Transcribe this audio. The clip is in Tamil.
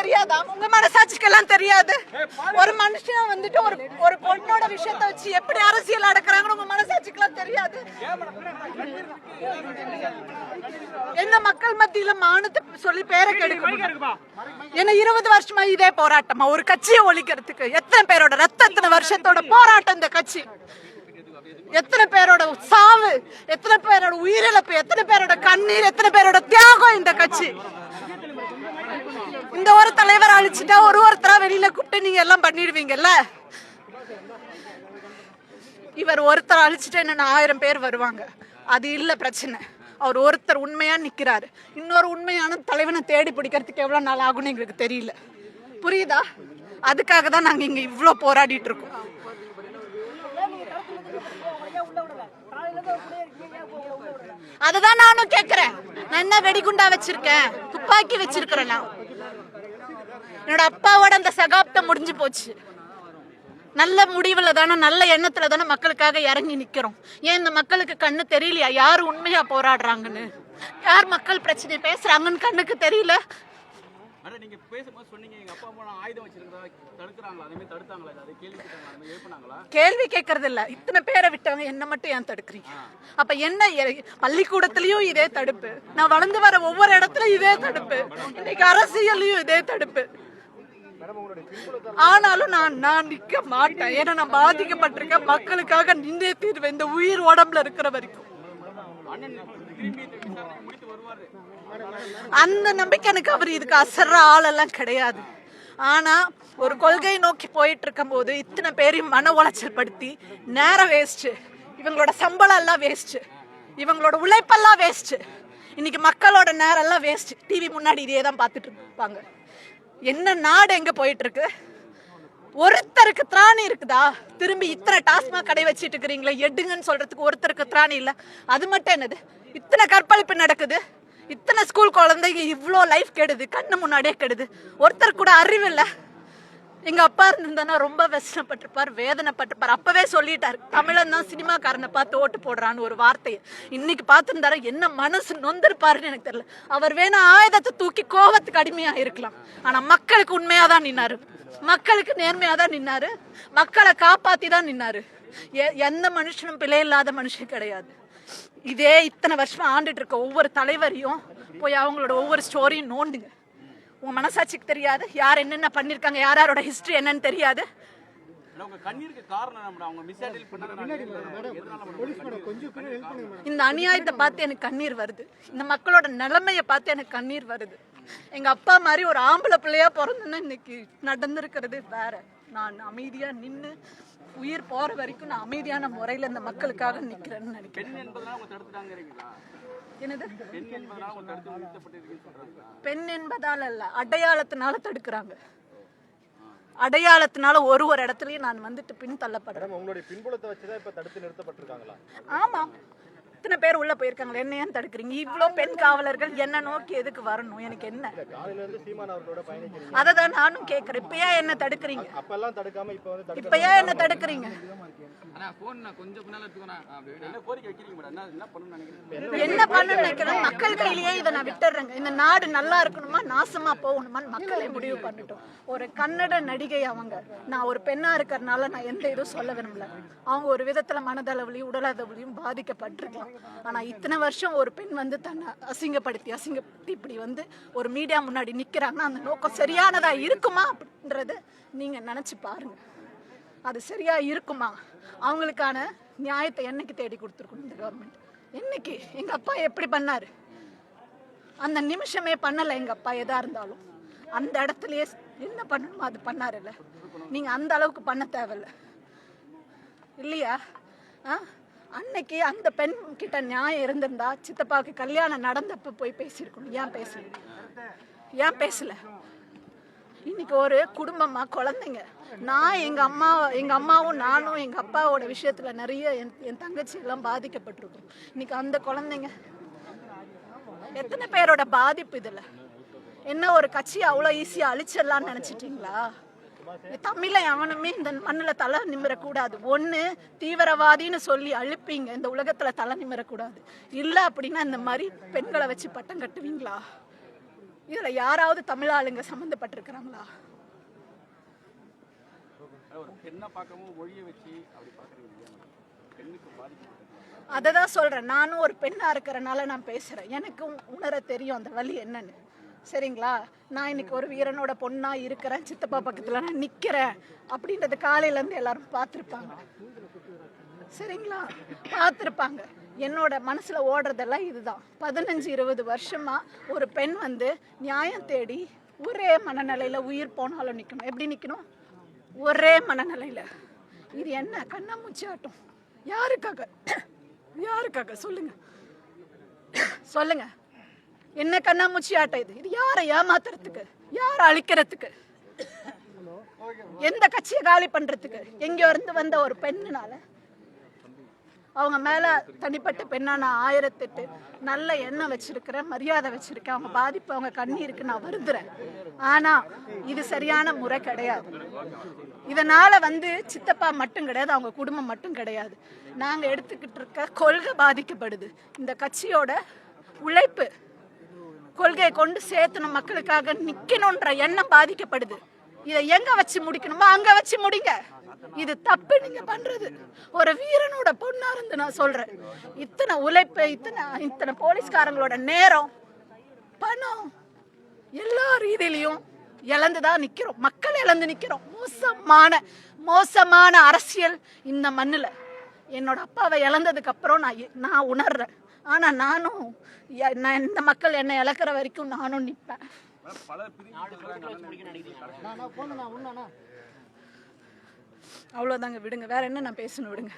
தெரியாதா? உங்க மனசாட்சிக்கெல்லாம் தெரியாது? ஒரு மனுஷன் வந்துட்டு ஒரு ஒரு பொண்ணோட விஷயத்த வச்சு எப்படி அரசியல் அடக்குறாங்கன்னு உங்க மனசாட்சிக்கெல்லாம் தெரியாது? எந்த மக்கள் மத்தியில மானத்தை சொல்லி பேரை கெடுக்க என்ன இருபது வருஷமா இதே போராட்டமா ஒரு கட்சியை ஒழிக்கிறதுக்கு எத்தனை பேரோட ரத்த எத்தனை வருஷத்தோட போராட்டம் இந்த கட்சி? எத்தனை பேரோட சாவு எத்தனை பேரோட உயிரிழப்பு எத்தனை பேரோட கண்ணீர் எத்தனை பேரோட தியாகம் இந்த கட்சி? இந்த ஒரு தலைவர் அழிச்சிட்டா ஒரு ஒருத்தரா வெளியில கூப்பிட்டு நீங்க எல்லாம் பண்ணிடுவீங்கல்ல? இவர் ஒருத்தர் அழிச்சிட்டா என்னென்ன ஆயிரம் பேர் வருவாங்க. அது இல்லை பிரச்சனை. அவர் ஒருத்தர் உண்மையா நிக்கிறாரு. இன்னொரு உண்மையான தலைவனை தேடி பிடிக்கிறதுக்கு எவ்வளோ நாள் ஆகும்னு எங்களுக்கு தெரியல. புரியுதா? அதுக்காக தான் நாங்கள் இங்கே இவ்வளோ போராடிட்டு இருக்கோம். அதுதான் நானும் கேட்குறேன் நான் என்ன வெடிகுண்டா வச்சிருக்கேன்? துப்பாக்கி வச்சிருக்கிறேன் நான். என்னோட அப்பாவோட அந்த சகாப்தம் முடிஞ்சு போச்சு. நல்ல முடிவுல தானே நல்ல எண்ணத்துல தானே மக்களுக்காக இறங்கி நிக்கிறோம். ஏன் இந்த மக்களுக்கு கண்ணு தெரியலையா? யார் உண்மையா போராடுறாங்கன்னு? யார் மக்கள் பிரச்சனை பேசுறாங்கன்னு கண்ணுக்கு தெரியல? கேள்வி கேட்கறது இல்ல. இத்தனை பேரை விட்டவங்க என்ன மட்டும் ஏன் தடுக்கிறீங்க? அப்ப என்ன பள்ளிக்கூடத்திலயும் இதே தடுப்பு. நான் வளர்ந்து வர ஒவ்வொரு இடத்துலயும் இதே தடுப்பு. இன்னைக்கு அரசியல்லையும் இதே தடுப்பு. ஆனாலும் நான் நான் நிக்க மாட்டேன். ஏன்னா நான் பாதிக்கப்பட்டிருக்கேன். மக்களுக்காக நின்றே தீர்வேன். இந்த உயிர் உடம்புல இருக்கிற வரைக்கும். அந்த நம்பிக்கை எனக்கு அவர் இதுக்கு அசர்ற ஆளெல்லாம் கிடையாது. ஆனா ஒரு கொள்கை நோக்கி போயிட்டு இருக்கும் போது இத்தனை பேரையும் மன உளைச்சல் படுத்தி நேரம் வேஸ்ட் இவங்களோட சம்பளம் எல்லாம் வேஸ்ட் இவங்களோட உழைப்பெல்லாம் வேஸ்ட் இன்னைக்கு மக்களோட நேரம் எல்லாம் வேஸ்ட் டிவி முன்னாடி இதே தான் பார்த்துட்டு இருப்பாங்க. என்ன நாடு எங்க போயிட்டு இருக்கு ஒருத்தருக்கு திராணி இருக்குதா? திரும்பி இத்தனை டாஸ்மாக் கடை வச்சிட்டு இருக்கிறீங்களே எடுங்கன்னு சொல்றதுக்கு ஒருத்தருக்கு திராணி இல்ல. அது மட்டும் என்னது? இத்தனை கற்பழிப்பு நடக்குது. இத்தனை ஸ்கூல் குழந்தைங்க இவ்வளோ லைஃப் கெடுது கண்ணு முன்னாடியே கெடுது. ஒருத்தர் கூட அறிவு எங்கள் அப்பா இருந்திருந்தானா ரொம்ப வெஷ்டப்பட்டிருப்பார் வேதனைப்பட்டிருப்பார். அப்போவே சொல்லிட்டார். தமிழன் தான் சினிமாக்காரனை பார்த்து ஓட்டு போடுறான்னு ஒரு வார்த்தையை. இன்னைக்கு பார்த்துருந்தாரு என்ன மனசு நொந்திருப்பாருன்னு எனக்கு தெரியல. அவர் வேணா ஆயுதத்தை தூக்கி கோவத்துக்கு அடிமையாக இருக்கலாம். ஆனால் மக்களுக்கு உண்மையாக தான் நின்னாரு. மக்களுக்கு நேர்மையாக தான் நின்னாரு. மக்களை காப்பாத்தி தான் நின்னாரு. எ- எந்த மனுஷனும் பிழை இல்லாத மனுஷன் கிடையாது. இதே இத்தனை வருஷமா ஆண்டுட்டு இருக்க ஒவ்வொரு தலைவரையும் போய் அவங்களோட ஒவ்வொரு ஸ்டோரியும் நோண்டுங்க. உங்க மனசாட்சிக்கு தெரியாது. யார் என்னென்ன பண்ணிருக்காங்க யார் யாரோட ஹிஸ்டரி என்னன்னு தெரியாது. இந்த அநியாயத்தை பார்த்து எனக்கு கண்ணீர் வருது. இந்த மக்களோட நிலைமையை பார்த்து எனக்கு கண்ணீர் வருது. எங்க அப்பா மாதிரி ஒரு ஆம்பளை பிள்ளையா பிறந்துன்னு இன்னைக்கு நடந்திருக்கிறது வேற. நான் அமைதியா நின்னு உயிர் போற வரைக்கும் நான் அமைதியான முறையில இந்த மக்களுக்காக நிக்கிறேன்னு நினைக்கிறேன். என்னது? பெண் என்பதால அல்ல அடையாளத்தினால தடுக்கிறாங்க. அடையாளத்தினால ஒரு ஒரு இடத்துலயும் நான் வந்துட்டு பின் தள்ளப்படுறேன் உங்களுடைய பின்புலத்தை வச்சுதான் இப்ப தடுத்து நிறுத்தப்பட்டிருக்காங்களா? ஆமா. இத்தனை பேர் உள்ள போயிருக்காங்களே? என்ன ஏன் தடுக்கிறீங்க. இவ்ளோ பெண் காவலர்கள் என்ன நோக்கி எதுக்கு வரணும்? எனக்கு என்ன? காலையில இருந்து சீமான் அவர்களோட பயணிக்கிறீங்க. அதை தான் நானும் கேட்கறேன் இப்ப ஏன் என்ன தடுக்கிறீங்க? அப்பெல்லாம் தடுக்காம இப்ப வந்து தடுக்க இப்ப ஏன் என்ன தடுக்கிறீங்க? என்ன கோரிக்கை வைக்கிறீங்க மேடம்? என்ன என்ன பண்ணணும்னு நினைக்கிறீங்க? என்ன பண்ண நினைக்கிறேன்? மக்கள் கையிலேயே இதை நான் விட்டுறேங்க இந்த நாடு நல்லா இருக்கணுமா? நாசமா போகணுமான்னு மக்களே முடிவு பண்ணிட்டோம். ஒரு கன்னட நடிகை அவங்க. நான் ஒரு பெண்ணா இருக்கிறதுனால நான் எந்த இதுவும் சொல்ல விரும்பல. அவங்க ஒரு விதத்துல மனதளவுலையும் உடலளவுலையும் பாதிக்கப்பட்டிருக்கலாம். ஆனா இத்தனை வருஷம் ஒரு பெண் வந்து தன்னை அசிங்கப்படுத்தி அசிங்கப்படுத்தி இப்படி வந்து ஒரு மீடியா முன்னாடி நிக்கிறாங்கன்னா அந்த நோக்கம் சரியானதா இருக்குமா அப்படின்றத நீங்க நினைச்சு பாருங்க. அது சரியா இருக்குமா? அவங்களுக்கான நியாயத்தை என்னைக்கு தேடி கொடுத்துருக்கணும் இந்த கவர்மெண்ட் என்னைக்கு? எங்க அப்பா எப்படி பண்ணாரு? அந்த நிமிஷமே பண்ணல எங்க அப்பா எதா இருந்தாலும். அந்த இடத்துலயே என்ன பண்ணணுமோ அது பண்ணாருல்ல. நீங்க அந்த அளவுக்கு பண்ண தேவையில்ல. இல்லையா? ஆ? அன்னைக்கு அந்த பெண் கிட்ட நியாயம் இருந்திருந்தா சித்தப்பாவுக்கு கல்யாணம் நடந்தப்ப போய் பேசியிருக்கணும். ஏன் பேசல? ஏன் பேசல? இன்னைக்கு ஒரு குடும்பமா குழந்தைங்க. நான் எங்க அம்மா எங்க அம்மாவும் நானும் எங்க அப்பாவோட விஷயத்துல நிறைய என் என் தங்கச்சி எல்லாம் பாதிக்கப்பட்டிருக்கோம். இன்னைக்கு அந்த குழந்தைங்க. எத்தனை பேரோட பாதிப்பு இதுல? என்ன ஒரு கட்சி அவ்வளோ ஈஸியா அழிச்சிடலாம்னு நினைச்சிட்டீங்களா? தமிழ அவனுமே இந்த மண்ணுல தலை நிமிரக்கூடாது. ஒண்ணு தீவிரவாதின்னு சொல்லி அழுப்பீங்க. இந்த உலகத்துல தலை நிமிரக்கூடாது. இல்ல அப்படின்னா இந்த மாதிரி பெண்களை வச்சு பட்டம் கட்டுவீங்களா? இதுல யாராவது தமிழ் ஆளுங்க சம்மந்தப்பட்டிருக்கிறாங்களா? அதை தான் சொல்றேன். நானும் ஒரு பெண்ணா இருக்கிறனால நான் பேசுறேன். எனக்கும் உணர தெரியும் அந்த வலி என்னன்னு. சரிங்களா? நான் இன்னைக்கு ஒரு வீரனோட பொண்ணா இருக்கிறேன் சித்தப்பா பக்கத்துல நான் நிக்கிறேன் அப்படின்றது காலையில இருந்து எல்லாரும் பார்த்துருப்பாங்க. சரிங்களா? பார்த்துருப்பாங்க. என்னோட மனசுல ஓடுறதெல்லாம் இதுதான். பதினஞ்சு இருபது வருஷமா ஒரு பெண் வந்து நியாயம் தேடி ஒரே மனநிலையில உயிர் போனாலும் நிற்கணும் எப்படி நிற்கணும் ஒரே மனநிலையில. இது என்ன? கண்ணாமூச்சி ஆட்டம். யாருக்காக? யாருக்காக? சொல்லுங்க. சொல்லுங்க. என்ன கண்ணாமூச்சி ஆட்டம் இது? இது யாரை ஏமாத்துறதுக்கு? யாரை அழிக்கிறதுக்கு? எந்த கட்சியை காலி பண்றதுக்கு? எங்கேயோ இருந்து வந்த ஒரு பெண்ணுனால. அவங்க மேல தனிப்பட்ட பெண்ணா நான் ஆயிரத்தெட்டு நல்ல எண்ணம் வச்சிருக்கிறேன் மரியாதை வச்சிருக்கேன். அவங்க பாதிப்பு அவங்க கண்ணீருக்கு நான் வருந்துறேன். ஆனா இது சரியான முறை கிடையாது. இதனால வந்து சித்தப்பா மட்டும் கிடையாது அவங்க குடும்பம் மட்டும் கிடையாது. நாங்க எடுத்துக்கிட்டு இருக்க கொள்கை பாதிக்கப்படுது. இந்த கட்சியோட உழைப்பு கொள்கையை கொண்டு சேர்த்தணும் மக்களுக்காக நிக்கணும்ன்ற எண்ணம் பாதிக்கப்படுது. இதை எங்க வச்சு முடிக்கணுமோ அங்க வச்சு முடிங்க. இது தப்பு நீங்க பண்றது. ஒரு வீரனோட பொண்ணா இருந்து நான் சொல்றேன். இத்தனை உழைப்பு இத்தனை இத்தனை போலீஸ்காரங்களோட நேரம் பணம் எல்லா ரீதியிலையும் இழந்துதான் நிக்கிறோம். மக்கள் இழந்து நிக்கிறோம். மோசமான மோசமான அரசியல் இந்த மண்ணுல. என்னோட அப்பாவை இழந்ததுக்கு அப்புறம் நான் எ- நான் உணர்றேன். ஆனா நானும் நான் இந்த மக்கள் என்னை இழக்கிற வரைக்கும் நானும் நிற்பேன் அவ்வளோதாங்க விடுங்க. வேற என்ன நான் பேசணும் விடுங்க.